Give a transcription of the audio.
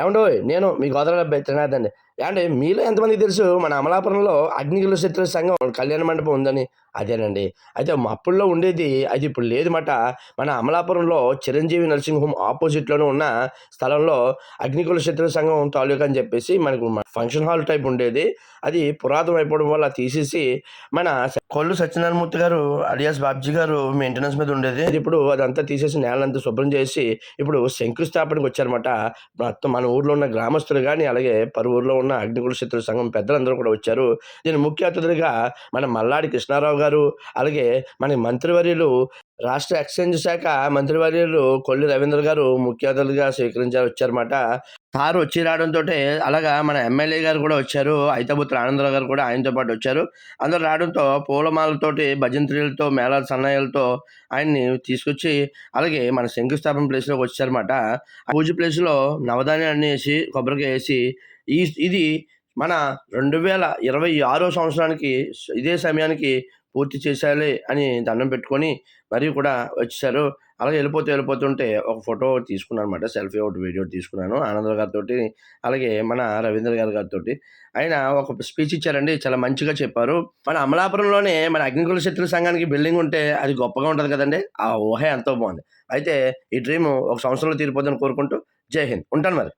ఏమండో నేను మీ గోదావరి అబ్బాయి త్రినాథ్ అండి. అంటే మీలో ఎంతమంది తెలుసు మన అమలాపురంలో అగ్నికుల శత్రు సంఘం కళ్యాణ మండపం ఉందని. అదేనండి. అయితే మా అప్పుల్లో ఉండేది అది ఇప్పుడు లేదు మాట. మన అమలాపురంలో చిరంజీవి నర్సింగ్ హోమ్ ఆపోజిట్లోనే ఉన్న స్థలంలో అగ్నికుల శత్రు సంఘం తాలూకా అని చెప్పేసి మనకు ఫంక్షన్ హాల్ టైప్ ఉండేది. అది పురాతనం అయిపోవడం వల్ల తీసేసి మన కొల్లు సత్యనారాయణమూర్తి గారు అలియాస్ బాబ్జీ గారు మెయింటెనెన్స్ మీద ఉండేది. అది ఇప్పుడు అదంతా తీసేసి నేలంతా శుభ్రం చేసి ఇప్పుడు శంకుస్థాపనకు వచ్చారన్నమాట మొత్తం మన ఊర్లో ఉన్న గ్రామస్తులు కానీ అలాగే పరు ఊర్లో ఉన్న అగ్నికుల శత్రు సంఘం పెద్దలందరూ కూడా వచ్చారు. దీని ముఖ్య అతిథులుగా మన మల్లాడి కృష్ణారావు గారు అలాగే మన మంత్రివర్యులు రాష్ట్ర ఎక్స్చేంజ్ శాఖ మంత్రివర్యులు కొల్లి రవీంద్ర గారు ముఖ్య అతిథులుగా స్వీకరించారు వచ్చారన్నమాట. కారు వచ్చి రావడంతో అలాగా మన ఎమ్మెల్యే గారు కూడా వచ్చారు. ఐతబుత్ర ఆనందరావు గారు కూడా ఆయనతో పాటు వచ్చారు. అందరూ రావడంతో పూలమాలతోటి భజంత్రిలతో మేళాల సన్నాయాలతో ఆయన్ని తీసుకొచ్చి అలాగే మన శంకుస్థాపన ప్లేస్లోకి వచ్చారన్నమాట. పూజ ప్లేస్లో నవధాన్యాన్ని వేసి కొబ్బరికాయ వేసి ఈ ఇది మన రెండు వేల ఇరవై ఆరో సంవత్సరానికి ఇదే సమయానికి పూర్తి చేసేయాలి అని దండం పెట్టుకొని మరీ కూడా వచ్చేసారు అలాగే వెళ్ళిపోతూ వెళ్ళిపోతుంటే ఒక ఫోటో తీసుకున్నాను అనమాట సెల్ఫీ ఒకటి వీడియో తీసుకున్నాను ఆనందరావు గారితో అలాగే మన రవీంద్ర గారి గారితో ఆయన ఒక స్పీచ్ ఇచ్చారండి చాలా మంచిగా చెప్పారు. మన అమలాపురంలోనే మన అగ్నికుల శత్రు సంఘానికి బిల్డింగ్ ఉంటే అది గొప్పగా ఉంటుంది కదండి. ఆ ఊహ ఎంతో బాగుంది. అయితే ఈ డ్రీమ్ ఒక సంవత్సరంలో తీరిపోతుందని కోరుకుంటూ జై హింద్. ఉంటాను మరి.